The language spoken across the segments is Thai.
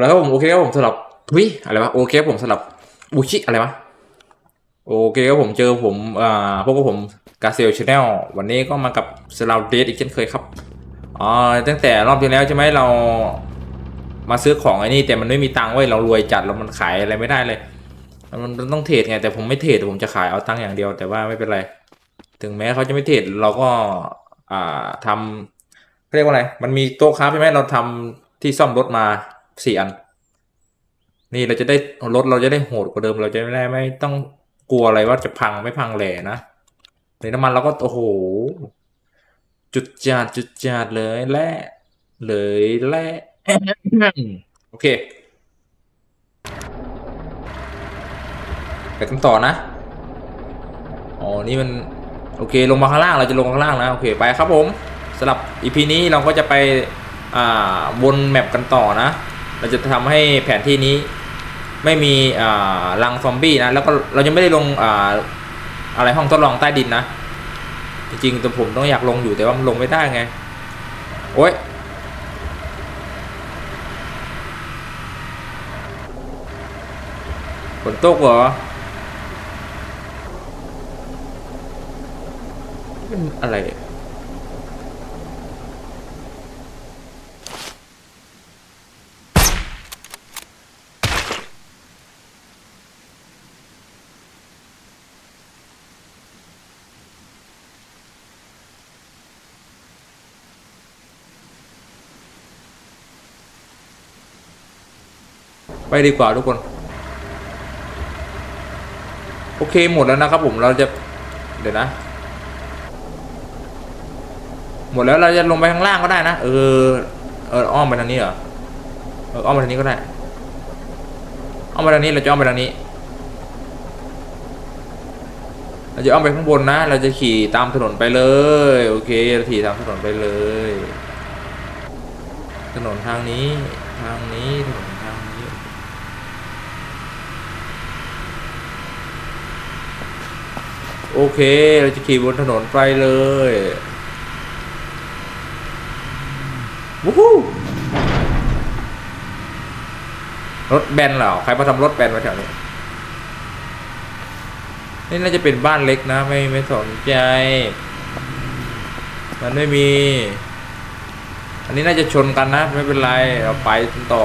แล้วครับผมโอเคครับผมสำหรับวิอะไรวะโอเคครับผมสำหรับบูชิอะไรวะโอเคครับผมเจอผมอ่าพวกผมกาเซลชาแนลวันนี้ก็มากับสลาวเดทอีกเช่นเคยครับอ๋อตั้งแต่รอบที่แล้วใช่ไหมเรามาซื้อของไอ้นี่แต่มันไม่มีตังค์เว้ยเรารวยจัดแล้วมันขายอะไรไม่ได้เลย มันต้องเทรดไงแต่ผมไม่เทรดผมจะขายเอาตังค์อย่างเดียวแต่ว่าไม่เป็นไร ถึงแม้เขาจะไม่เทรดเราก็อ่าทำเขาเรียกว่าอะไรมันมีโต๊ะค้าใช่ไหมเราทำที่ซ่อมรถมา สี่อัน นี่เราจะได้รถเราจะได้โหดกว่าเดิมเราจะไม่ได้ไม่ต้องกลัวอะไรว่าจะพังไม่พังแหล่นะในน้ำมันเราก็โอ้โห จุดจาดจุดจาดเลยแล่เลยแล่โอเคไปกันต่อนะอ๋อนี่มันโอเค ลงมาข้างล่างเราจะลงข้างล่างนะโอเคไปครับผมสำหรับอีพีนี้เราก็จะไปอ่าวนแมปกันต่อนะ เราจะทำให้แผนที่นี้ไม่มีรังซอมบี้นะ แล้วก็เรายังไม่ได้ลงออะไรห้องทดลองใต้ดินนะ จริงๆแต่ผมต้องอยากลงอยู่แต่ว่ามันลงไม่ได้ไง โอ๊ยฝนตกเหรอมันอะไร ไปดีกว่าทุกคน โอเคหมดแล้วนะครับผมเราจะเดี๋ยวนะ หมดแล้วเราจะลงไปข้างล่างก็ได้นะเออเอออ้อมไปทางนี้เหรอเอออ้อมไปทางนี้ก็ได้อ้อมไปทางนี้เราจะอ้อมไปทางนี้เราจะอ้อมไปข้างบนนะ เราจะขี่ตามถนนไปเลย โอเคเราขี่ตามถนนไปเลย ถนนทางนี้ ทางนี้ถนนทางนี้ โอเค เราจะขี่บนถนนไปเลยวู้ฮู้รถแบนเหรอ ใครมาทำรถแบนมาแถวนี้ นี่น่าจะเป็นบ้านเล็กนะ ไม่ไม่สนใจ มันไม่มี อันนี้น่าจะชนกันนะ ไม่เป็นไร เราไปต่อ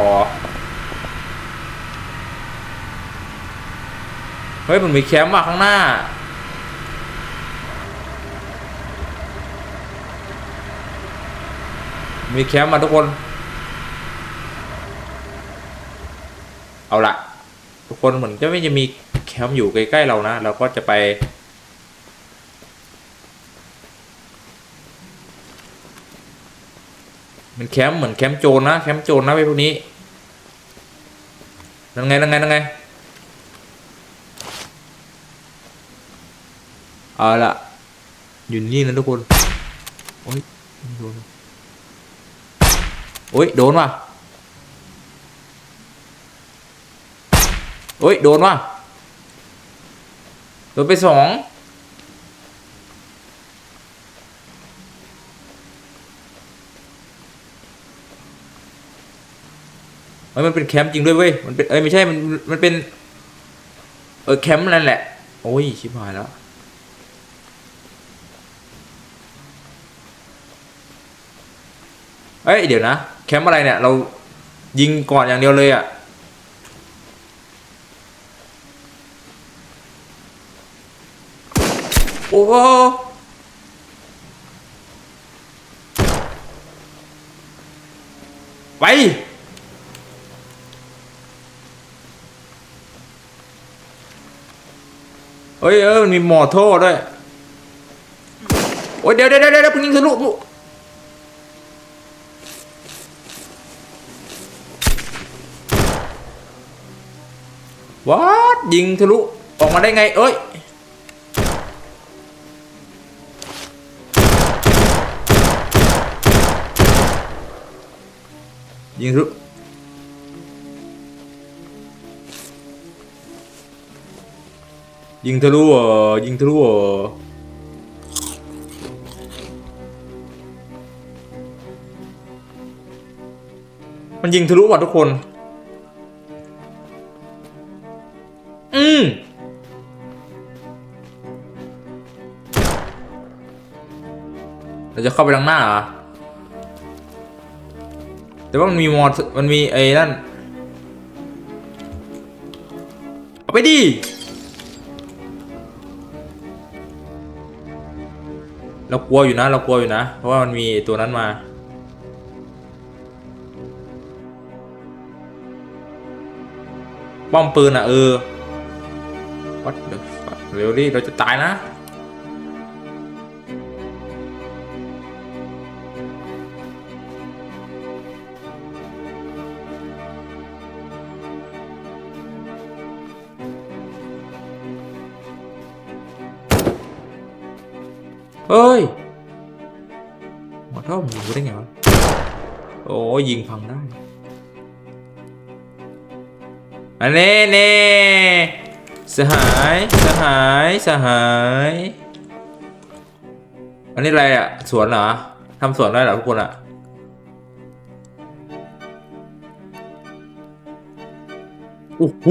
เฮ้ย มันมีแคมป์มาข้างหน้า มีแคมป์มาทุกคน เอาละทุกคนเหมือนจะไม่จะมีแคมป์อยู่ใกล้ๆเรานะ เราก็จะไป มันแคมป์เหมือนแคมป์โจรนะแคมป์โจรนะไอ้พวกนี้นั่นไงนั่นไงนั่นไงเอาละอยู่นี่นะทุกคนโอ้ยโดน อ้ยโดนว่ะโอ้ยโดนว่ะโดนไปสองเฮ้ยมันเป็นแคมป์จริงด้วยเว้ย มันเป็นเอ้ยไม่ใช่ มัน มันเป็น เออแคมป์นั่นแหละ โอ้ย ชิบหายแล้ว เอ้ยเดี๋ยวนะ แคมป์อะไรเนี่ย เรายิงก่อนอย่างเดียวเลยอะ่ะโอ้โหไปเฮ้ยเออมันมีหมอโทษด้วย โอ้ยเดี๋ยวเดี๋ยวเดี๋ยวเดี๋ยวเพิ่งยิงทะลุ วัดยิงทะลุออกมาได้ไง เอ้ยยิงทะลุยิงทะลุเหรอยิงทะลุเหรอมันยิงทะลุว่ะทุกคน เราจะเข้าไปทางหน้าเหรอแต่ว่ามันมีมอดมันมีไอ้นั่นเอาไปดิเรากลัวอยู่นะ เรากลัวอยู่นะ เพราะว่ามันมีตัวนั้นมา ป้อมปืนอะ เออ What the fuck เร็วดิเราจะตายนะ เฮ้ยหมอท่อมยิงกูได้ไงวะ โอ้ยิงพังได้อันนี้นี่สหายสหายสหาย อันนี้อะไรอะ สวนเหรอทำสวนได้เหรอทุกคนอะโอ้โห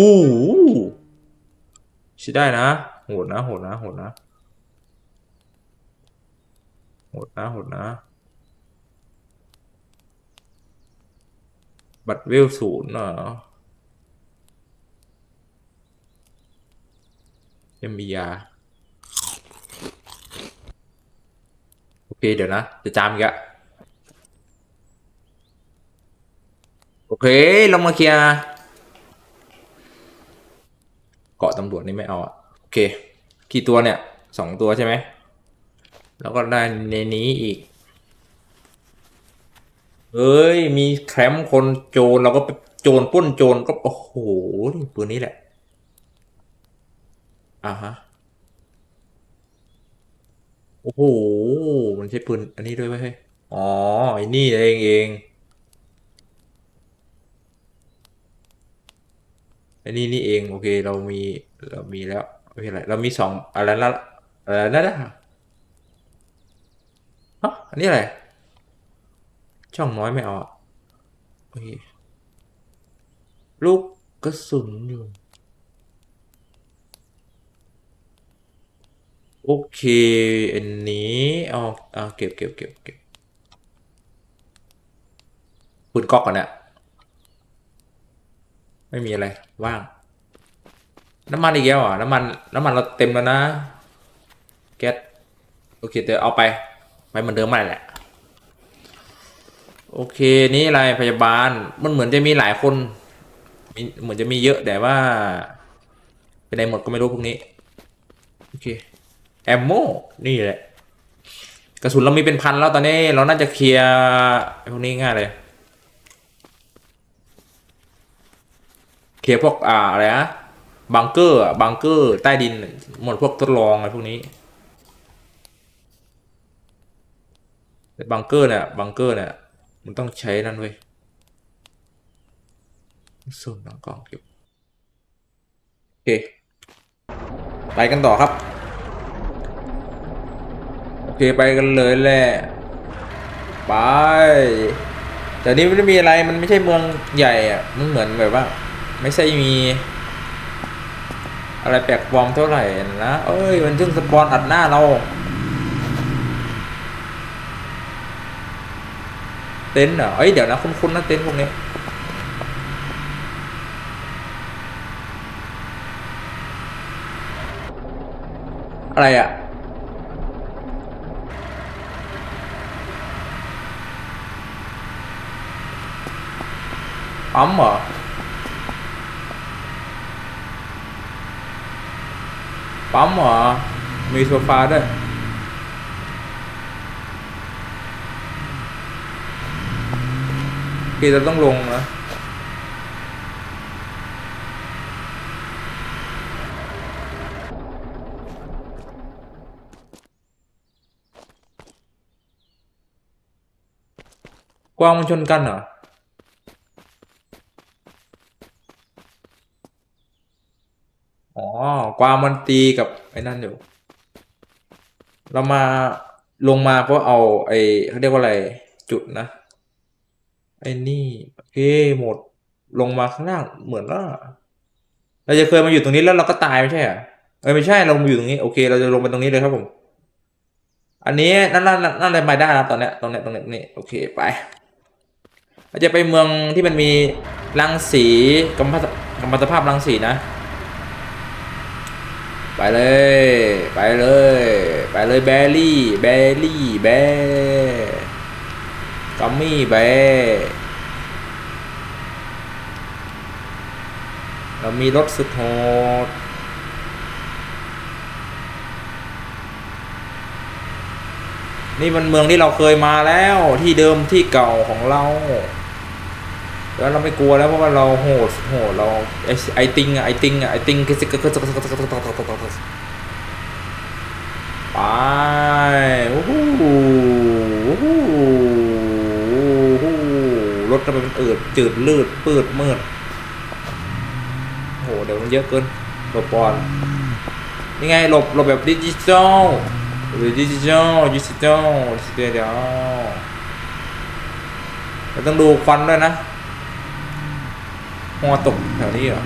ใช้ได้นะ โหดนะ โหดนะ โหดนะ หดนะหดนะ บัตรเวลศูนย์เหรอเอ็มบียา โอเค เดี๋ยวนะ จะจามอีกอะโอเค ลงมาเคลียร์เกาะตำรวจนี่ไม่เอาอะโอเค กี่ตัวเนี่ยสองตัวใช่ไหม แล้วก็ได้ในนี้อีก เอ้ย มีแคมป์คนโจรเราก็โจรป้นโจรก็โอ้โหปืนนี้แหละ อ่าฮะ โอ้โห มันใช้ปืนอันนี้ด้วยไหมเฮ้ยอ๋อไอ้นี่เองเองอ้นี่นี่เอง โอเค เรามีเรามีแล้วไม่เป็นไรเรามีสองอะไรละอะไรนะ ฮะอันนี้อะไร ช่องน้อยไม่เอาอะโอเคลูกกระสุนอยู่ โอเค อันนี้เอาเอาเก็บเก็บเก็บเก็บปืนก๊อกก่อนเนี่ยไม่มีอะไรว่าง น้ำมันอีกแล้วอะน้ำมัน น้ำมันเราเต็มแล้วนะ แก๊ส โอเค เดี๋ยวเอาไป ไปเหมือนเดิมมาแหละ โอเคนี่อะไรพยาบาลมันเหมือนจะมีหลายคนมีเหมือนจะมีเยอะแต่ว่า เป็นไหนหมดก็ไม่รู้พวกนี้ โอเคแอมโมนี่แหละกระสุนเรามีเป็นพันแล้วตอนนี้เราน่าจะเคลียร์พวกนี้ง่ายเลย เคลียร์พวกอ่าอะไรนะบังเกอร์บังเกอร์ใต้ดินหมดพวกทดลองอะไรพวกนี้ แต่บังเกอร์เนี่ยบังเกอร์เนี่ยมันต้องใช้นั่นเว้ยส่วนหลังกล่องเก็บโอเค ไปกันต่อครับ โอเคไปกันเลยแหละไปแต่นี่ไม่ได้มีอะไรมันไม่ใช่เมืองใหญ่อะมันเหมือนแบบว่า ไม่ใช่มี อะไรแปลกปลอมเท่าไหร่นะ เอ้ย มันเพิ่งสปอนอัดหน้าเรา เต็นท์เหรอเอ้ยเดี๋ยวนะคุ้นๆนะเต็นท์พวกนี้อะไรอะปั๊มเหรอปั๊มเหรอมีโซฟาด้วย คือเราต้องลงนะกวางมันชนกันเหรออ๋อกวางมันตีกับไอ้นั่นอยู่ เรามาลงมาเพราะเอาไอ้เขาเรียกว่าอะไรจุดนะ ไอ้นี่โอเคหมดลงมาข้างล่างเหมือนว่าเราจะเคยมาอยู่ตรงนี้แล้วเราก็ตายไม่ใช่เหรอเออไม่ใช่เรามาอยู่ตรงนี้โอเค เราจะลงไปตรงนี้เลยครับผม อันนี้นั่นนั่นนั่นอะไรไม่ได้นะตอนเนี้ยตรงเนี้ยตรงเนี้ยนี่โอเคไปเราจะไปเมืองที่มันมีรังสีกำมะกำมะภาพรังสีนะ ไปเลย ไปเลย ไปเลยแบรี่แบรี่แบ กัมมี่แบเรามีรถสุดโหดนี่มันเมืองที่เราเคยมาแล้วที่เดิมที่เก่าของเรา แล้วเราไม่กลัวแล้วเพราะว่าเราโหดโหดเราไอไอติงอะไอติงอะไอติงคือสิกคือไปโอ้โหโอ้โหโอ้โหรถทำไมมันอืดจืดลืดปืดมืดโหเดี๋ยวมันเยอะเกินหลบปอนนี่ไงหลบหลบแบบดิจิตอลดิจิทัลดิจิทัลดิจิทัลเราต้องดูควันด้วยนะหัวตกแถวนี้เหรอ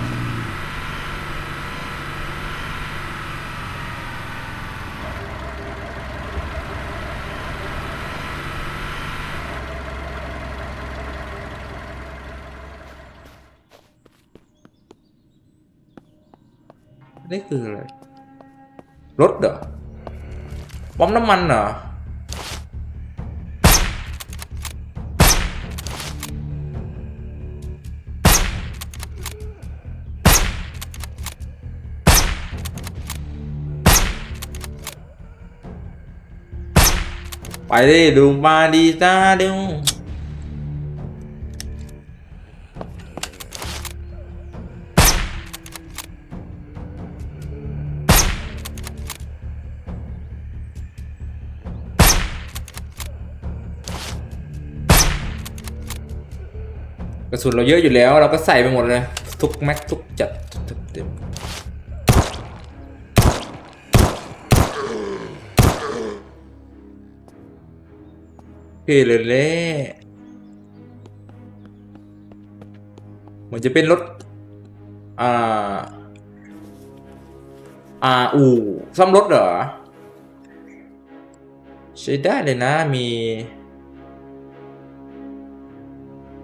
นี่คืออะไร รถเหรอปั๊มน้ำมันเหรอไปดิดูมาดีตาดู กระสุนเราเยอะอยู่แล้ว เราก็ใส่ไปหมดเลย ทุกแม็กทุกจัดเต็มเคเลยเล่เหมือนจะเป็นรถ อ่า อ่า อู่ซ่อมรถเหรอ ใช้ได้เลยนะมี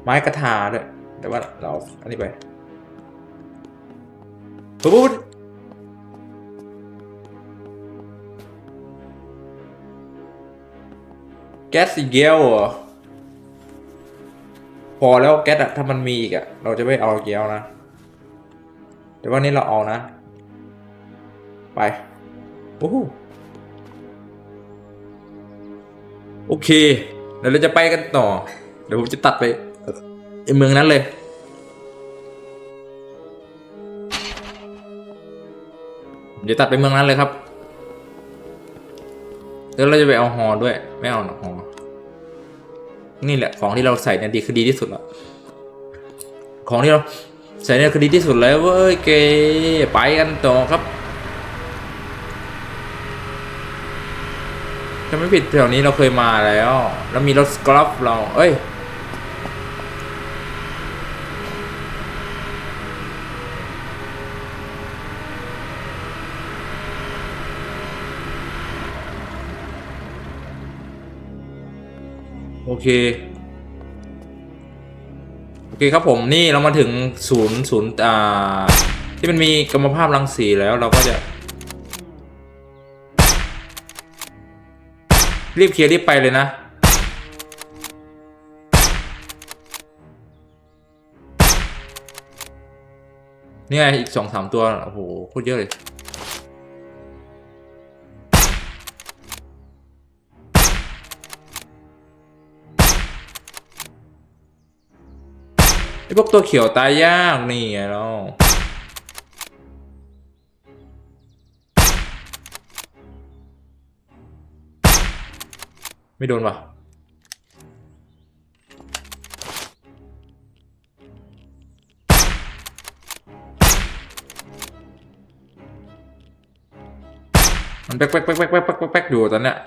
ไม้กระถาด้วยแต่ว่าเราอันนี้ไปปุ๊บแก๊สอีกแก้วเหรอพอแล้วแก๊สอะถ้ามันมีอีกอะเราจะไม่เอาแก้วนะ แต่ว่านี้เราเอานะ ไปโอ้โหโอเคเดี๋ยวเราจะไปกันต่อ เดี๋ยวผมจะตัดไป เมืองนั้นเลย เดี๋ยวตัดไปเมืองนั้นเลยครับ แล้วเราจะไปเอาฮอด้วย ไม่เอาหรอกฮอนี่แหละของที่เราใส่เนี่ยดีคือดีที่สุดละของที่เราใส่เนี่ยคือดีที่สุดแล้วเว้ยเกไปกันต่อครับจะไม่ผิดแถวนี้เราเคยมาแล้ว แล้วมีรถสกรอปเรา เอ้ย โอเค โอเคครับผมนี่เรามาถึงศูนย์ศูนย์อ่า ที่มันมีกรรมภาพรังสีแล้วเราก็จะ รีบเคลียร์รีบไปเลยนะนี่ไงอีกสองสามตัว โอ้โหโคตรเยอะเลย พวกตัวเขียวตายยากนี่เราไม่โดนวะมันแป๊กแป๊กแป๊กแป๊กแป๊กแป๊กอยู่ตอนเนี้ย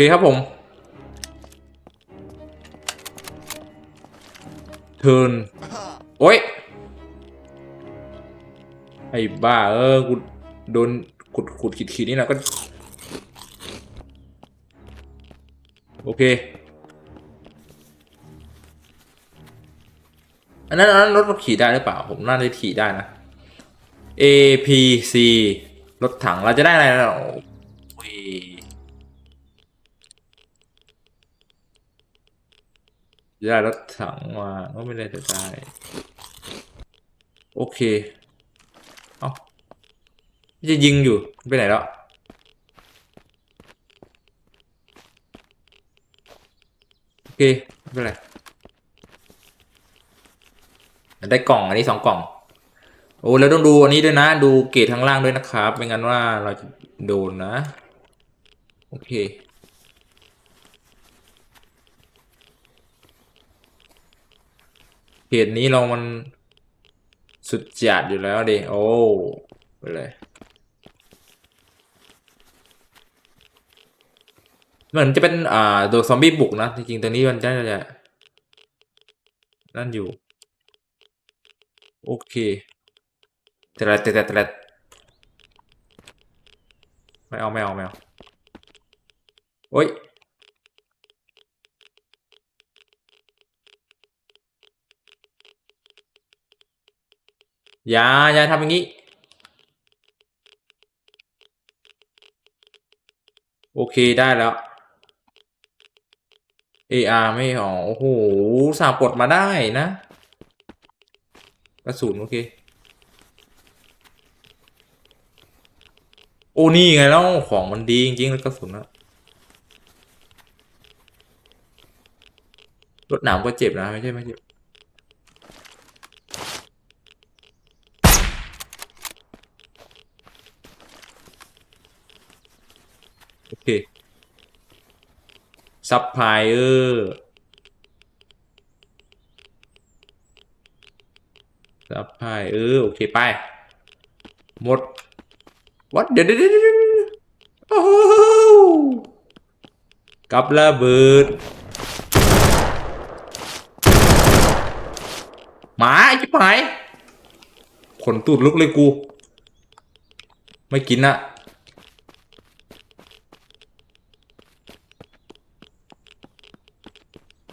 เคครับผม เทิร์นโอ๊ยไอ้บ้า เออกูโดนขุดขุดขีดขีดนี่นะก็ โอเค อันนั้นอันนั้นรถขี่ได้หรือเปล่า ผมน่าจะขี่ได้นะ APC รถถังเราจะได้อะไรนะโอ้ยจะ ได้รถถังมาก็ไม่ได้จะได้ โอเค เอ้าจะยิงอยู่ ไปไหนแล้วโอเคไม่เป็นไรได้กล่องอันนี้สองกล่อง โอ้แล้วต้องดูอันนี้ด้วยนะ ดูเกรดข้างล่างด้วยนะครับ ไม่งั้นว่าเราจะโดนนะ โอเค เกรดนี้เรามันสุดจัดอยู่แล้วดิโอ้ไปเลยเหมือนจะเป็นอ่าโดนซอมบี้บุกนะ จริงๆตัวนี้มันจะจะนั่นอยู่ โอเคแต่ละแต่ละแต่ละไม่เอาไม่เอาไม่เอาโอ้ย อย่าอย่าทำอย่างนี้ โอเคได้แล้ว AR ไม่ออโอ้โหสามปลดมาได้นะกระสุนโอเค โอ้นี่ไงแล้วของมันดีจริงๆแล้วกระสุนนะรถหนามก็เจ็บนะไม่ใช่ไม่เจ็บ โอเค ซัพพลายเออร์ซัพพลายเออโอเคไป หมดวัดเดี๋ยวเดี๋ยวเดี๋ยวเดี๋ยวโอ้กับระเบิดหมาไอ้ชิบหายขนตูดลุกเลยกู ไม่กินนะ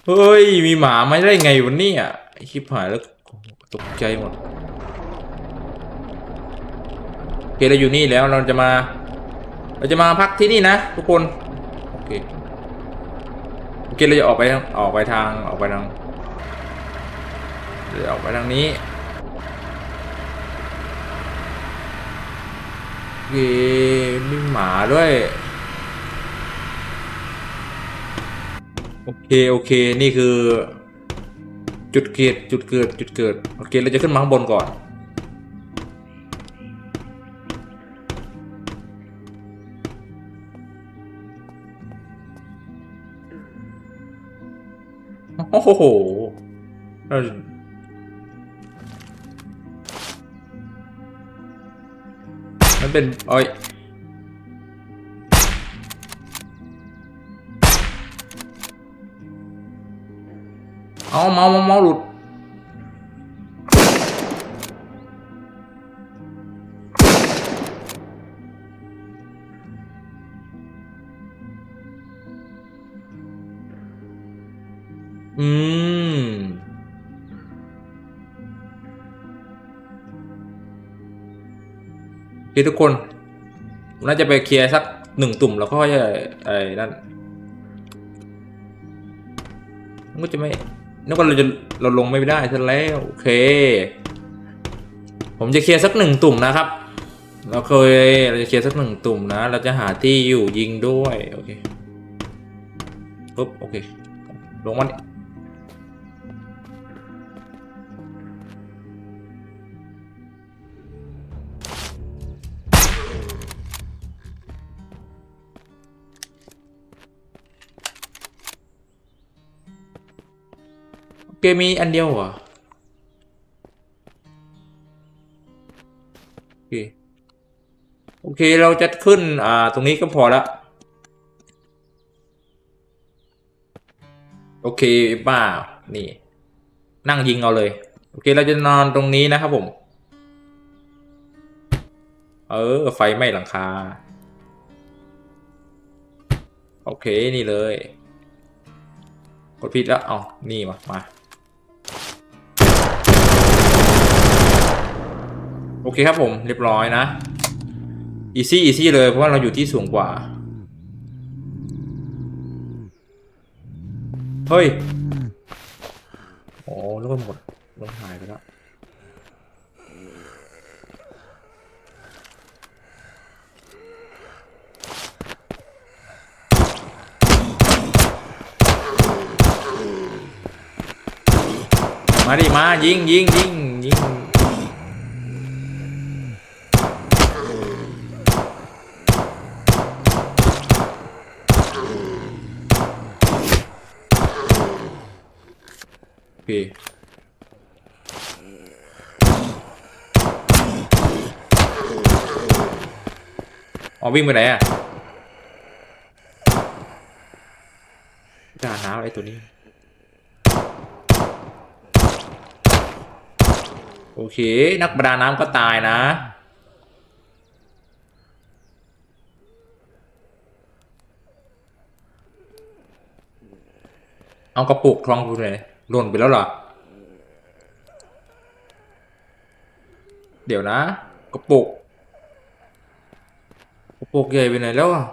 เฮ้ย มีหมาไม่ได้ไงวันนี้อะไอชิบหายแล้วตกใจหมดโอเคเราอยู่นี่แล้วเราจะมา เราจะมาพักที่นี่นะ ทุกคน โอเคโอเคเราจะออกไปออกไปทางออกไปทางเดี๋ยวออกไปทางนี้โอเคมีหมาด้วย โอเค โอเค นี่คือ จุดเกิดจุดเกิด จุดเกิด โอเค เราจะขึ้นมาข้างบนก่อน โอ้โหเรามันเป็นโอ้ย เอาเมาเมาเมาหลุดอืมโอเคทุกคนน่าจะไปเคลียร์สักหนึ่งตุ่มแล้วก็จะไอ้นั่นมันก็จะไม่ นึกว่าเราจะเราลงไม่ได้ซะแล้วโอเค ผมจะเคลียร์สักหนึ่งตุ่มนะครับ เราเคยเราจะเคลียร์สักหนึ่งตุ่มนะ เราจะหาที่อยู่ยิงด้วยโอเคปุ๊บโอเคลงมัน โอเคมีอันเดียวเหรอโอเคโอเคเราจะขึ้นอ่าตรงนี้ก็พอละโอเคบ้านี่ นั่งยิงเอาเลย โอเคเราจะนอนตรงนี้นะครับผม เออ ไฟไหม้หลังคา โอเคนี่เลย กดผิดแล้วเอานี่มามา โอเคครับผมเรียบร้อยนะอีซี่อีซี่เลยเพราะว่าเราอยู่ที่สูงกว่า เฮ้ย โอ้เริ่มหมดเริ่มหายไปแล้วมาดิมายิงยิงยิงยิง เคอ๋อวิ่งไปไหนอะด่าน้ำไอ้ตัวนี้ โอเค นักประดาน้ำก็ตายนะเอากระปุกทองดูเลย หล่นไปแล้วเหรอ เดี๋ยวนะ กระปุก กระปุกใหญ่ไปไหนแล้วอะ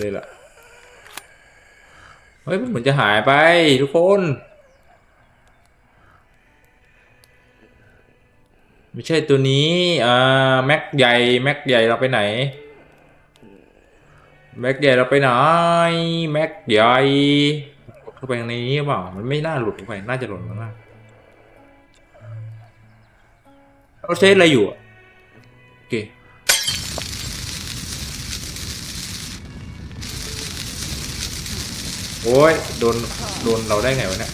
เลยล่ะ เฮ้ยมันเหมือนจะหายไปทุกคน ไม่ใช่ตัวนี้อ่าแม็กใหญ่แม็กใหญ่เราไปไหน แม็กใหญ่เราไปไหน แม็กใหญ่เข้าไปในนี้หรือเปล่า มันไม่น่าหลุดเข้าไป น่าจะหล่นมากเราใช้อะไรอยู่อะโอเค โอ้ยโดนโดนเราได้ไงวะเนี่ย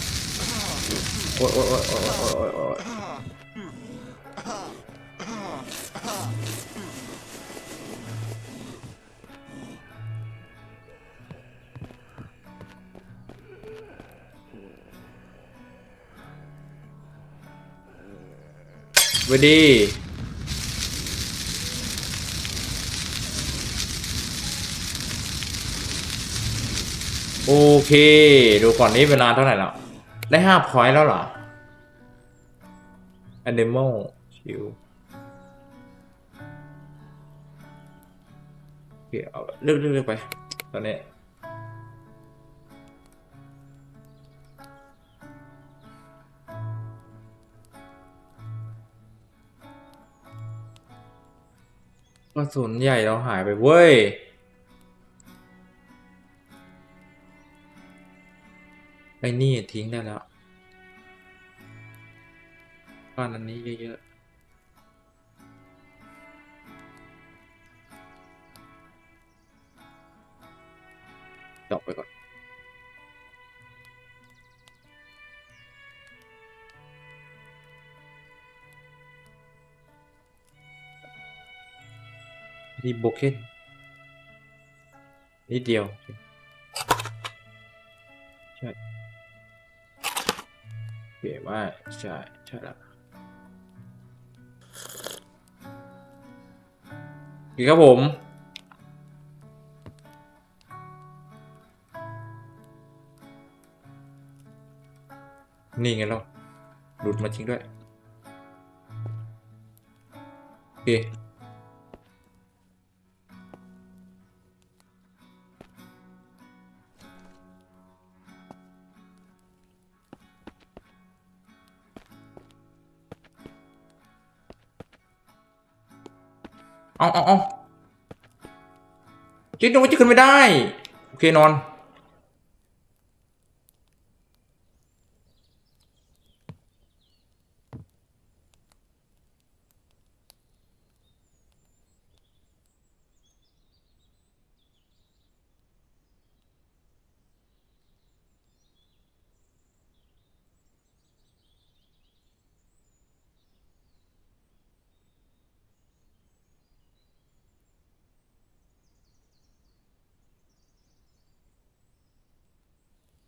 โอ้ยโอ้ยโอ้ยโอ้ยโอ้ยโอ้ยโอ้ยวัสดี โอเค ดูก่อนนี้เวลาเท่าไหร่แล้ว ได้ห้าพอยต์แล้วเหรอ Animal ชิวโอเคเอาเลือกเลือกเลือกไป ตอนนี้กระสุนใหญ่เราหายไปเว้ย นี่ทิ้งได้แล้วก้อนอันนี้เยอะๆดอกไปก่อนนี่โบเคนนิดเดียว ว่าใช่ใช่แล้วดีครับผม นี่ไงเราหลุดมาจริงด้วย โอเค เอาเอาเอาจิ๊ดนอนจิ๊ดขึ้นไม่ได้ โอเคนอน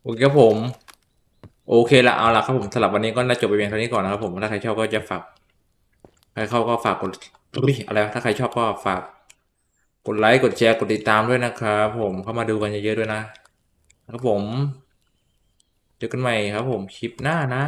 โอเคครับผม โอเคละเอาละครับผมสำหรับวันนี้ก็น่าจบไปเพียงเท่านี้ก่อนนะครับผมถ้าใครชอบก็จะฝากใครเข้าก็ฝากกดอะไรถ้าใครชอบก็ฝากกดไลค์กดแชร์กดติดตามด้วยนะครับผมเข้ามาดูกันเยอะๆด้วยนะครับผม เจอกันใหม่ครับผมคลิปหน้านะ